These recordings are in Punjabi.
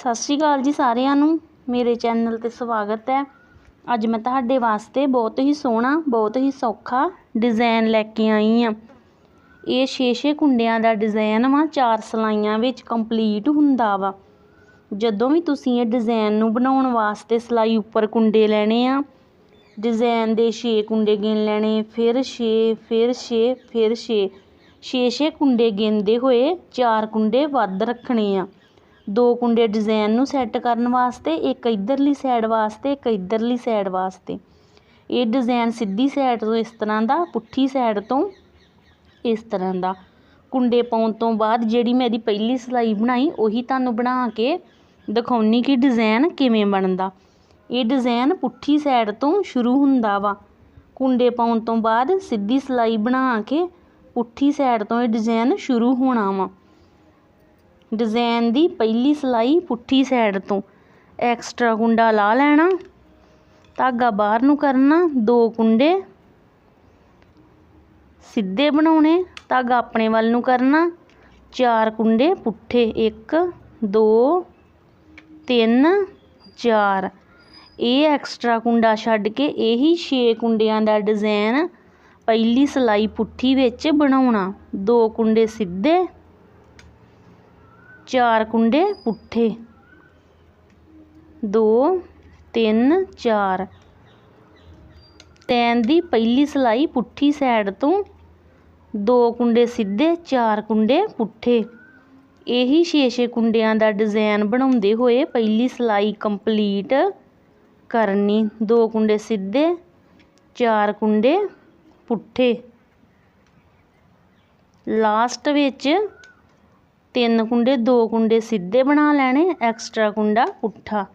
ਸਤਿ ਸ਼੍ਰੀ ਅਕਾਲ ਜੀ ਸਾਰਿਆਂ ਨੂੰ। ਮੇਰੇ ਚੈਨਲ 'ਤੇ ਸਵਾਗਤ ਹੈ। ਅੱਜ ਮੈਂ ਤੁਹਾਡੇ ਵਾਸਤੇ ਬਹੁਤ ਹੀ ਸੋਹਣਾ, ਬਹੁਤ ਹੀ ਸੌਖਾ ਡਿਜ਼ਾਈਨ ਲੈ ਕੇ ਆਈ ਹਾਂ। ਇਹ ਛੇ ਛੇ ਕੁੰਡਿਆਂ ਦਾ ਡਿਜ਼ਾਈਨ ਵਾ, ਚਾਰ ਸਲਾਈਆਂ ਵਿੱਚ ਕੰਪਲੀਟ ਹੁੰਦਾ ਵਾ। ਜਦੋਂ ਵੀ ਤੁਸੀਂ ਇਹ ਡਿਜ਼ਾਈਨ ਨੂੰ ਬਣਾਉਣ ਵਾਸਤੇ ਸਲਾਈ ਉੱਪਰ ਕੁੰਡੇ ਲੈਣੇ ਆ ਡਿਜ਼ਾਈਨ ਦੇ ਛੇ ਕੁੰਡੇ ਗਿਣ ਲੈਣੇ, ਫਿਰ ਛੇ ਫਿਰ ਛੇ ਫਿਰ ਛੇ ਛੇ ਛੇ ਕੁੰਡੇ ਗਿਣਦੇ ਹੋਏ ਚਾਰ ਕੁੰਡੇ ਵੱਧ ਰੱਖਣੇ ਆ। ਦੋ ਕੁੰਡੇ ਡਿਜ਼ਾਈਨ ਨੂੰ ਸੈੱਟ ਕਰਨ ਵਾਸਤੇ, ਇੱਕ ਇਧਰਲੀ ਸਾਈਡ ਵਾਸਤੇ, ਇੱਕ ਇਧਰਲੀ ਸਾਈਡ ਵਾਸਤੇ। ਇਹ ਡਿਜ਼ਾਈਨ ਸਿੱਧੀ ਸਾਈਡ ਤੋਂ ਇਸ ਤਰ੍ਹਾਂ ਦਾ, ਪੁੱਠੀ ਸਾਈਡ ਤੋਂ ਇਸ ਤਰ੍ਹਾਂ ਦਾ। ਕੁੰਡੇ ਪਾਉਣ ਤੋਂ ਬਾਅਦ ਜਿਹੜੀ ਮੇਰੀ ਪਹਿਲੀ ਸਿਲਾਈ ਬਣਾਈ, ਉਹੀ ਤੁਹਾਨੂੰ ਬਣਾ ਕੇ ਦਿਖਾਉਣੀ ਕਿ ਡਿਜ਼ਾਈਨ ਕਿਵੇਂ ਬਣਦਾ। ਇਹ ਡਿਜ਼ਾਈਨ ਪੁੱਠੀ ਸਾਈਡ ਤੋਂ ਸ਼ੁਰੂ ਹੁੰਦਾ ਵਾ। ਕੁੰਡੇ ਪਾਉਣ ਤੋਂ ਬਾਅਦ ਸਿੱਧੀ ਸਿਲਾਈ ਬਣਾ ਕੇ ਪੁੱਠੀ ਸਾਈਡ ਤੋਂ ਇਹ ਡਿਜ਼ਾਈਨ ਸ਼ੁਰੂ ਹੋਣਾ ਵਾ। ਡਿਜ਼ਾਈਨ ਦੀ ਪਹਿਲੀ ਸਿਲਾਈ ਪੁੱਠੀ ਸਾਈਡ ਤੋਂ। ਐਕਸਟਰਾ ਕੁੰਡਾ ਲਾ ਲੈਣਾ। ਧਾਗਾ ਬਾਹਰ ਨੂੰ ਕਰਨਾ। ਦੋ ਕੁੰਡੇ ਸਿੱਧੇ ਬਣਾਉਣੇ। ਧਾਗਾ ਆਪਣੇ ਵੱਲ ਨੂੰ ਕਰਨਾ। ਚਾਰ ਕੁੰਡੇ ਪੁੱਠੇ। 1 2 3 4 ਇਹ ਐਕਸਟਰਾ ਕੁੰਡਾ ਛੱਡ ਕੇ ਇਹੀ 6 ਕੁੰਡਿਆਂ ਦਾ ਡਿਜ਼ਾਈਨ ਪਹਿਲੀ ਸਿਲਾਈ ਪੁੱਠੀ ਵਿੱਚ ਬਣਾਉਣਾ। ਦੋ ਕੁੰਡੇ ਸਿੱਧੇ ਚਾਰ ਕੁੰਡੇ ਪੁੱਠੇ। ਦੋ, ਤਿੰਨ, ਚਾਰ। ਤੈਨ ਦੀ ਪਹਿਲੀ ਸਿਲਾਈ ਪੁੱਠੀ ਸਾਈਡ ਤੋਂ ਦੋ ਕੁੰਡੇ ਸਿੱਧੇ, ਚਾਰ ਕੁੰਡੇ ਪੁੱਠੇ। ਇਹੀ ਛੇ ਛੇ ਕੁੰਡਿਆਂ ਦਾ ਡਿਜ਼ਾਈਨ ਬਣਾਉਂਦੇ ਹੋਏ ਪਹਿਲੀ ਸਿਲਾਈ ਕੰਪਲੀਟ ਕਰਨੀ। ਦੋ ਕੁੰਡੇ ਸਿੱਧੇ, ਚਾਰ ਕੁੰਡੇ ਪੁੱਠੇ। ਲਾਸਟ ਵਿੱਚ ਤਿੰਨ ਕੁੰਡੇ, ਦੋ ਕੁੰਡੇ ਸਿੱਧੇ ਬਣਾ ਲੈਣੇ ਐਕਸਟਰਾ ਕੁੰਡਾ ਪੁੱਠਾ।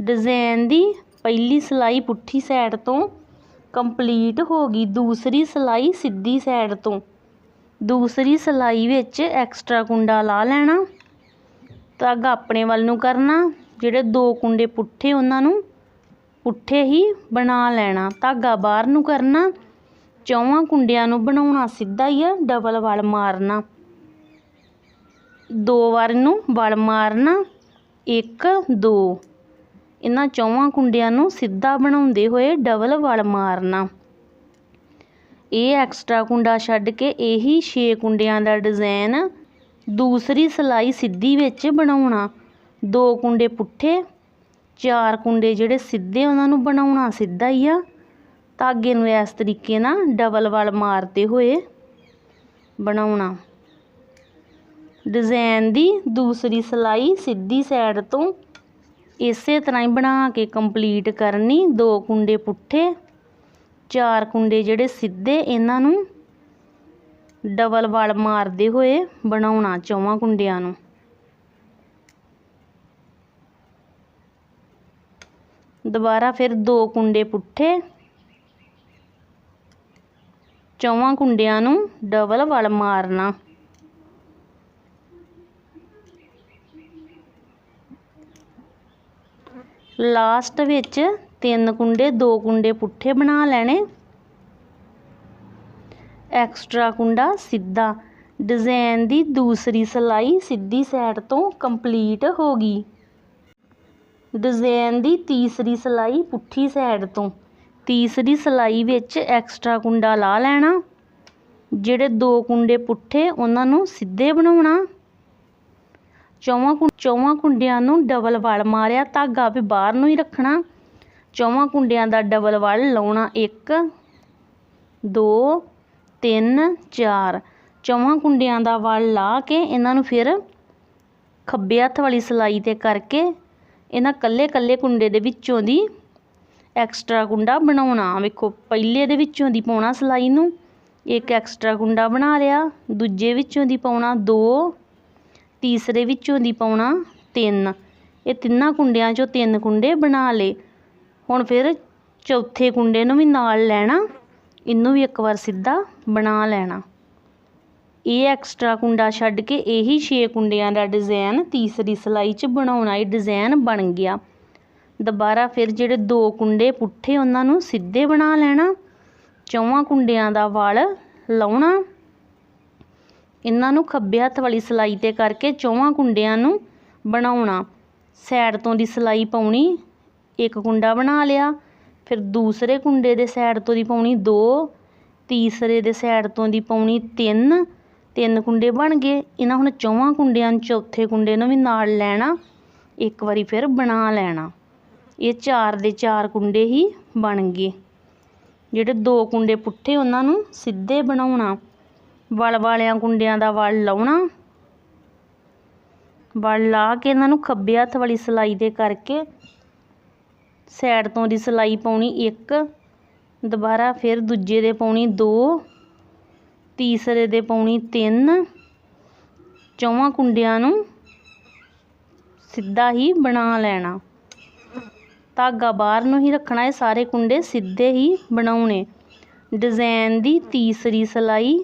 ਡਿਜ਼ਾਈਨ ਦੀ ਪਹਿਲੀ ਸਿਲਾਈ ਪੁੱਠੀ ਸਾਈਡ ਤੋਂ ਕੰਪਲੀਟ ਹੋ ਗਈ, ਦੂਸਰੀ ਸਿਲਾਈ ਸਿੱਧੀ ਸਾਈਡ ਤੋਂ। ਦੂਸਰੀ ਸਿਲਾਈ ਵਿੱਚ ਐਕਸਟਰਾ ਕੁੰਡਾ ਲਾ ਲੈਣਾ। ਧਾਗਾ ਆਪਣੇ ਵੱਲ ਨੂੰ ਕਰਨਾ, ਜਿਹੜੇ ਦੋ ਕੁੰਡੇ ਪੁੱਠੇ ਉਹਨਾਂ ਨੂੰ ਪੁੱਠੇ ਹੀ ਬਣਾ ਲੈਣਾ। ਧਾਗਾ ਬਾਹਰ ਨੂੰ ਕਰਨਾ। ਚੌਵਾਂ ਕੁੰਡਿਆਂ ਨੂੰ ਬਣਾਉਣਾ ਸਿੱਧਾ ਹੀ ਆ ਡਬਲ ਵਲ ਮਾਰਨਾ। ਦੋ ਵਾਰ ਨੂੰ ਵਲ ਮਾਰਨਾ, ਇੱਕ, ਦੋ। ਇਹਨਾਂ ਚੌਵਾਂ ਕੁੰਡਿਆਂ ਨੂੰ ਸਿੱਧਾ ਬਣਾਉਂਦੇ ਹੋਏ ਡਬਲ ਵਲ ਮਾਰਨਾ। ਇਹ ਐਕਸਟਰਾ ਕੁੰਡਾ ਛੱਡ ਕੇ ਇਹੀ 6 ਕੁੰਡਿਆਂ ਦਾ ਡਿਜ਼ਾਈਨ ਦੂਸਰੀ ਸਿਲਾਈ ਸਿੱਧੀ ਵਿੱਚ ਬਣਾਉਣਾ। ਦੋ ਕੁੰਡੇ ਪੁੱਠੇ, ਚਾਰ ਕੁੰਡੇ ਜਿਹੜੇ ਸਿੱਧੇ ਉਹਨਾਂ ਨੂੰ ਬਣਾਉਣਾ ਸਿੱਧਾ ਹੀ ਆ। ਧਾਗੇ ਨੂੰ ਇਸ ਤਰੀਕੇ ਨਾਲ ਡਬਲ ਵਲ ਮਾਰਦੇ ਹੋਏ ਬਣਾਉਣਾ। ਡਿਜ਼ਾਈਨ ਦੀ ਦੂਸਰੀ ਸਿਲਾਈ ਸਿੱਧੀ ਸਾਈਡ ਤੋਂ ਇਸੇ ਤਰ੍ਹਾਂ ਹੀ ਬਣਾ ਕੇ ਕੰਪਲੀਟ ਕਰਨੀ। ਦੋ ਕੁੰਡੇ ਪੁੱਠੇ, ਚਾਰ ਕੁੰਡੇ ਜਿਹੜੇ ਸਿੱਧੇ, ਇਹਨਾਂ ਨੂੰ ਡਬਲ ਵਲ ਮਾਰਦੇ ਹੋਏ ਬਣਾਉਣਾ ਚੌਵਾਂ ਕੁੰਡਿਆਂ ਨੂੰ। ਦੁਬਾਰਾ ਫਿਰ ਦੋ ਕੁੰਡੇ ਪੁੱਠੇ ਚੌਵਾਂ ਕੁੰਡਿਆਂ ਨੂੰ ਡਬਲ ਵਲ ਮਾਰਨਾ। ਲਾਸਟ ਵਿੱਚ ਤਿੰਨ ਕੁੰਡੇ, ਦੋ ਕੁੰਡੇ ਪੁੱਠੇ ਬਣਾ ਲੈਣੇ। ਐਕਸਟਰਾ ਕੁੰਡਾ ਸਿੱਧਾ। ਡਿਜ਼ਾਈਨ ਦੀ ਦੂਸਰੀ ਸਿਲਾਈ ਸਿੱਧੀ ਸਾਈਡ ਤੋਂ ਕੰਪਲੀਟ ਹੋ ਗਈ। ਡਿਜ਼ਾਈਨ ਦੀ ਤੀਸਰੀ ਸਿਲਾਈ ਪੁੱਠੀ ਸਾਈਡ ਤੋਂ। ਤੀਸਰੀ ਸਿਲਾਈ ਵਿੱਚ ਐਕਸਟਰਾ ਕੁੰਡਾ ਲਾ ਲੈਣਾ। ਜਿਹੜੇ ਦੋ ਕੁੰਡੇ ਪੁੱਠੇ, ਉਹਨਾਂ ਨੂੰ ਸਿੱਧੇ ਬਣਾਉਣਾ। ਚੌਵਾਂ ਚੌਵਾਂ ਕੁੰਡਿਆਂ ਨੂੰ ਡਬਲ ਵਲ ਮਾਰਿਆ, ਧਾਗਾ ਵੀ ਬਾਹਰ ਨੂੰ ਹੀ ਰੱਖਣਾ। ਚੌਵਾਂ ਕੁੰਡਿਆਂ ਦਾ ਡਬਲ ਵਲ ਲਾਉਣਾ ਇੱਕ, ਦੋ, ਤਿੰਨ, ਚਾਰ। ਚੌਵਾਂ ਕੁੰਡਿਆਂ ਦਾ ਵਲ ਲਾ ਕੇ ਇਹਨਾਂ ਨੂੰ ਫਿਰ ਖੱਬੇ ਹੱਥ ਵਾਲੀ ਸਿਲਾਈ ਤੇ ਕਰਕੇ ਇਹਨਾਂ ਕੱਲੇ ਕੱਲੇ ਕੁੰਡੇ ਦੇ ਵਿੱਚੋਂ ਦੀ ਐਕਸਟਰਾ ਕੁੰਡਾ ਬਣਾਉਣਾ। ਵੇਖੋ, ਪਹਿਲੇ ਦੇ ਵਿੱਚੋਂ ਦੀ ਪਾਉਣਾ ਸਿਲਾਈ ਨੂੰ। ਇੱਕ ਐਕਸਟਰਾ ਕੁੰਡਾ ਬਣਾ ਲਿਆ। ਦੂਜੇ ਵਿੱਚੋਂ ਦੀ ਪਾਉਣਾ ਦੋ। ਤੀਸਰੇ ਵਿੱਚੋਂ ਦੀ ਪਾਉਣਾ ਤਿੰਨ। ਇਹ ਤਿੰਨਾਂ ਕੁੰਡਿਆਂ 'ਚੋਂ ਤਿੰਨ ਕੁੰਡੇ ਬਣਾ ਲਏ। ਹੁਣ ਫਿਰ ਚੌਥੇ ਕੁੰਡੇ ਨੂੰ ਵੀ ਨਾਲ ਲੈਣਾ। ਇਹਨੂੰ ਵੀ ਇੱਕ ਵਾਰ ਸਿੱਧਾ ਬਣਾ ਲੈਣਾ। ਇਹ ਐਕਸਟਰਾ ਕੁੰਡਾ ਛੱਡ ਕੇ ਇਹੀ 6 ਕੁੰਡਿਆਂ ਦਾ ਡਿਜ਼ਾਈਨ ਤੀਸਰੀ ਸਿਲਾਈ 'ਚ ਬਣਾਉਣਾ। ਇਹ ਡਿਜ਼ਾਈਨ ਬਣ ਗਿਆ। ਦੁਬਾਰਾ ਫਿਰ ਜਿਹੜੇ ਦੋ ਕੁੰਡੇ ਪੁੱਠੇ ਉਹਨਾਂ ਨੂੰ ਸਿੱਧੇ ਬਣਾ ਲੈਣਾ, ਚੌਵਾਂ ਕੁੰਡਿਆਂ ਦਾ ਵਲ ਲਾਉਣਾ। ਇਹਨਾਂ ਨੂੰ ਖੱਬੇ ਹੱਥ ਵਾਲੀ ਸਿਲਾਈ 'ਤੇ ਕਰਕੇ ਚੌਵਾਂ ਕੁੰਡਿਆਂ ਨੂੰ ਬਣਾਉਣਾ। ਸਾਈਡ ਤੋਂ ਦੀ ਸਿਲਾਈ ਪਾਉਣੀ, ਇੱਕ ਕੁੰਡਾ ਬਣਾ ਲਿਆ। ਫਿਰ ਦੂਸਰੇ ਕੁੰਡੇ ਦੇ ਸਾਈਡ ਤੋਂ ਦੀ ਪਾਉਣੀ ਦੋ, ਤੀਸਰੇ ਦੇ ਸਾਈਡ ਤੋਂ ਦੀ ਪਾਉਣੀ ਤਿੰਨ। ਤਿੰਨ ਕੁੰਡੇ ਬਣ ਗਏ। ਇਹਨਾਂ ਹੁਣ ਚੌਵਾਂ ਕੁੰਡਿਆਂ ਨੂੰ ਚੌਥੇ ਕੁੰਡੇ ਨੂੰ ਵੀ ਨਾਲ ਲੈਣਾ, ਇੱਕ ਵਾਰੀ ਫਿਰ ਬਣਾ ਲੈਣਾ। ਇਹ ਚਾਰ ਦੇ ਚਾਰ ਕੁੰਡੇ ਹੀ ਬਣ ਗਏ। ਜਿਹੜੇ ਦੋ ਕੁੰਡੇ ਪੁੱਠੇ ਉਹਨਾਂ ਨੂੰ ਸਿੱਧੇ ਬਣਾਉਣਾ। ਵਲ ਵਾਲਿਆਂ ਕੁੰਡਿਆਂ ਦਾ ਵਲ ਲਾਉਣਾ। ਵਲ ਲਾ ਕੇ ਇਹਨਾਂ ਨੂੰ ਖੱਬੇ ਹੱਥ ਵਾਲੀ ਸਿਲਾਈ ਦੇ ਕਰਕੇ ਸਾਈਡ ਤੋਂ ਦੀ ਸਿਲਾਈ ਪਾਉਣੀ ਇੱਕ, ਦੁਬਾਰਾ ਫਿਰ ਦੂਜੇ ਦੇ ਪਾਉਣੀ ਦੋ, ਤੀਸਰੇ ਦੇ ਪਾਉਣੀ ਤਿੰਨ। ਚੌਵਾਂ ਕੁੰਡਿਆਂ ਨੂੰ ਸਿੱਧਾ ਹੀ ਬਣਾ ਲੈਣਾ। ਧਾਗਾ ਬਾਹਰ ਨੂੰ ਹੀ ਰੱਖਣਾ ਹੈ, ਸਾਰੇ ਕੁੰਡੇ ਸਿੱਧੇ ਹੀ ਬਣਾਉਣੇ। ਡਿਜ਼ਾਈਨ ਦੀ ਤੀਸਰੀ ਸਿਲਾਈ,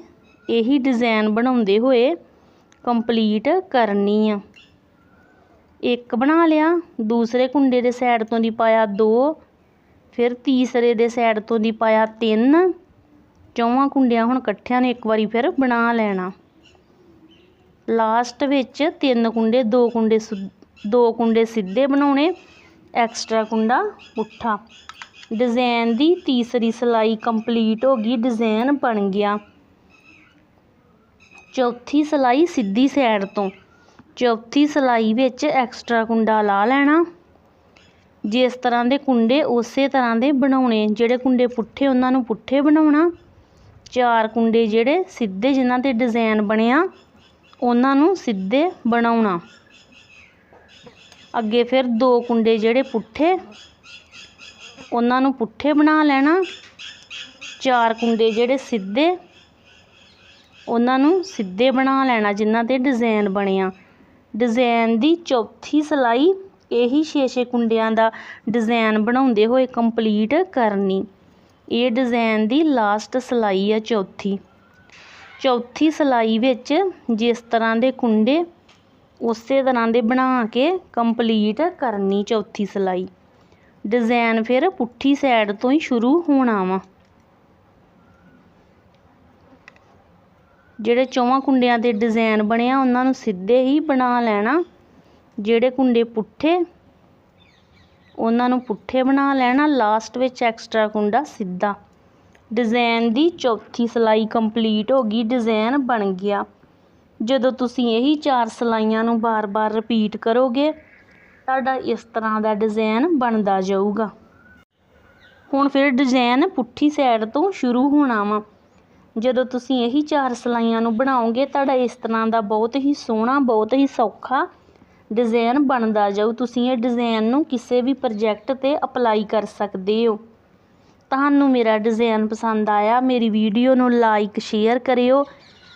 ਇਹੀ ਡਿਜ਼ਾਈਨ ਬਣਾਉਂਦੇ ਹੋਏ ਕੰਪਲੀਟ ਕਰਨੀ ਆ। ਇੱਕ ਬਣਾ ਲਿਆ, ਦੂਸਰੇ ਕੁੰਡੇ ਦੇ ਸਾਈਡ ਤੋਂ ਦੀ ਪਾਇਆ ਦੋ, ਫਿਰ ਤੀਸਰੇ ਦੇ ਸਾਈਡ ਤੋਂ ਦੀ ਪਾਇਆ ਤਿੰਨ। ਚੌਵਾਂ ਕੁੰਡਿਆਂ ਹੁਣ ਇਕੱਠਿਆਂ ਨੇ ਇੱਕ ਵਾਰੀ ਫਿਰ ਬਣਾ ਲੈਣਾ। ਲਾਸਟ ਵਿੱਚ ਤਿੰਨ ਕੁੰਡੇ, ਦੋ ਕੁੰਡੇ ਦੋ ਕੁੰਡੇ ਸਿੱਧੇ ਬਣਾਉਣੇ। ਐਕਸਟਰਾ ਕੁੰਡਾ ਪੁੱਠਾ। ਡਿਜ਼ਾਈਨ ਦੀ ਤੀਸਰੀ ਸਿਲਾਈ ਕੰਪਲੀਟ ਹੋ ਗਈ ਡਿਜ਼ਾਈਨ ਬਣ ਗਿਆ। ਚੌਥੀ ਸਿਲਾਈ ਸਿੱਧੀ ਸਾਈਡ ਤੋਂ। ਚੌਥੀ ਸਿਲਾਈ ਵਿੱਚ ਐਕਸਟਰਾ ਕੁੰਡਾ ਲਾ ਲੈਣਾ। ਜਿਸ ਤਰ੍ਹਾਂ ਦੇ ਕੁੰਡੇ, ਉਸੇ ਤਰ੍ਹਾਂ ਦੇ ਬਣਾਉਣੇ। ਜਿਹੜੇ ਕੁੰਡੇ ਪੁੱਠੇ, ਉਹਨਾਂ ਨੂੰ ਪੁੱਠੇ ਬਣਾਉਣਾ। ਚਾਰ ਕੁੰਡੇ ਜਿਹੜੇ ਸਿੱਧੇ ਜਿਨ੍ਹਾਂ ਤੇ ਡਿਜ਼ਾਈਨ ਬਣਿਆ, ਉਹਨਾਂ ਨੂੰ ਸਿੱਧੇ ਬਣਾਉਣਾ। ਅੱਗੇ ਫਿਰ ਦੋ ਕੁੰਡੇ ਜਿਹੜੇ ਪੁੱਠੇ, ਉਹਨਾਂ ਨੂੰ ਪੁੱਠੇ ਬਣਾ ਲੈਣਾ। ਚਾਰ ਕੁੰਡੇ ਜਿਹੜੇ ਸਿੱਧੇ, ਉਹਨਾਂ ਨੂੰ ਸਿੱਧੇ ਬਣਾ ਲੈਣਾ, ਜਿਨ੍ਹਾਂ ਤੇ ਡਿਜ਼ਾਈਨ ਬਣਿਆ ਡਿਜ਼ਾਈਨ ਦੀ ਚੌਥੀ ਸਿਲਾਈ, ਇਹੀ ਛੇ ਛੇ ਕੁੰਡਿਆਂ ਦਾ ਡਿਜ਼ਾਈਨ ਬਣਾਉਂਦੇ ਹੋਏ ਕੰਪਲੀਟ ਕਰਨੀ। ਇਹ ਡਿਜ਼ਾਈਨ ਦੀ ਲਾਸਟ ਸਿਲਾਈ ਆ ਚੌਥੀ। ਚੌਥੀ ਸਿਲਾਈ ਵਿੱਚ ਜਿਸ ਤਰ੍ਹਾਂ ਦੇ ਕੁੰਡੇ ਉਸੇ ਤਰ੍ਹਾਂ ਦੇ ਬਣਾ ਕੇ ਕੰਪਲੀਟ ਕਰਨੀ ਚੌਥੀ ਸਿਲਾਈ। ਡਿਜ਼ਾਈਨ ਫਿਰ ਪੁੱਠੀ ਸਾਈਡ ਤੋਂ ਹੀ ਸ਼ੁਰੂ ਹੋਣਾ ਵਾ। ਜਿਹੜੇ ਚੌਵਾਂ ਕੁੰਡਿਆਂ ਦੇ ਡਿਜ਼ਾਈਨ ਬਣਿਆ, ਉਹਨਾਂ ਨੂੰ ਸਿੱਧੇ ਹੀ ਬਣਾ ਲੈਣਾ। ਜਿਹੜੇ ਕੁੰਡੇ ਪੁੱਠੇ, ਉਹਨਾਂ ਨੂੰ ਪੁੱਠੇ ਬਣਾ ਲੈਣਾ। ਲਾਸਟ ਵਿੱਚ ਐਕਸਟਰਾ ਕੁੰਡਾ ਸਿੱਧਾ। ਡਿਜ਼ਾਈਨ ਦੀ ਚੌਥੀ ਸਿਲਾਈ ਕੰਪਲੀਟ ਹੋ ਗਈ ਡਿਜ਼ਾਈਨ ਬਣ ਗਿਆ। ਜਦੋਂ ਤੁਸੀਂ ਇਹੀ ਚਾਰ ਸਿਲਾਈਆਂ ਨੂੰ ਬਾਰ-ਬਾਰ ਰਿਪੀਟ ਕਰੋਗੇ, ਤੁਹਾਡਾ ਇਸ ਤਰ੍ਹਾਂ ਦਾ ਡਿਜ਼ਾਈਨ ਬਣਦਾ ਜਾਊਗਾ। ਹੁਣ ਫਿਰ ਡਿਜ਼ਾਈਨ ਪੁੱਠੀ ਸਾਈਡ ਤੋਂ ਸ਼ੁਰੂ ਹੋਣਾ ਵਾ। ਜਦੋਂ ਤੁਸੀਂ ਇਹੀ ਚਾਰ ਸਿਲਾਈਆਂ ਨੂੰ ਬਣਾਓਗੇ, ਤੁਹਾਡਾ ਇਸ ਤਰ੍ਹਾਂ ਦਾ ਬਹੁਤ ਹੀ ਸੋਹਣਾ, ਬਹੁਤ ਹੀ ਸੌਖਾ ਡਿਜ਼ਾਈਨ ਬਣਦਾ ਜਾਊ। ਤੁਸੀਂ ਇਹ ਡਿਜ਼ਾਈਨ ਨੂੰ ਕਿਸੇ ਵੀ ਪ੍ਰੋਜੈਕਟ 'ਤੇ ਅਪਲਾਈ ਕਰ ਸਕਦੇ ਹੋ। ਤੁਹਾਨੂੰ ਮੇਰਾ ਡਿਜ਼ਾਈਨ ਪਸੰਦ ਆਇਆ, ਮੇਰੀ ਵੀਡੀਓ ਨੂੰ ਲਾਈਕ ਸ਼ੇਅਰ ਕਰਿਓ।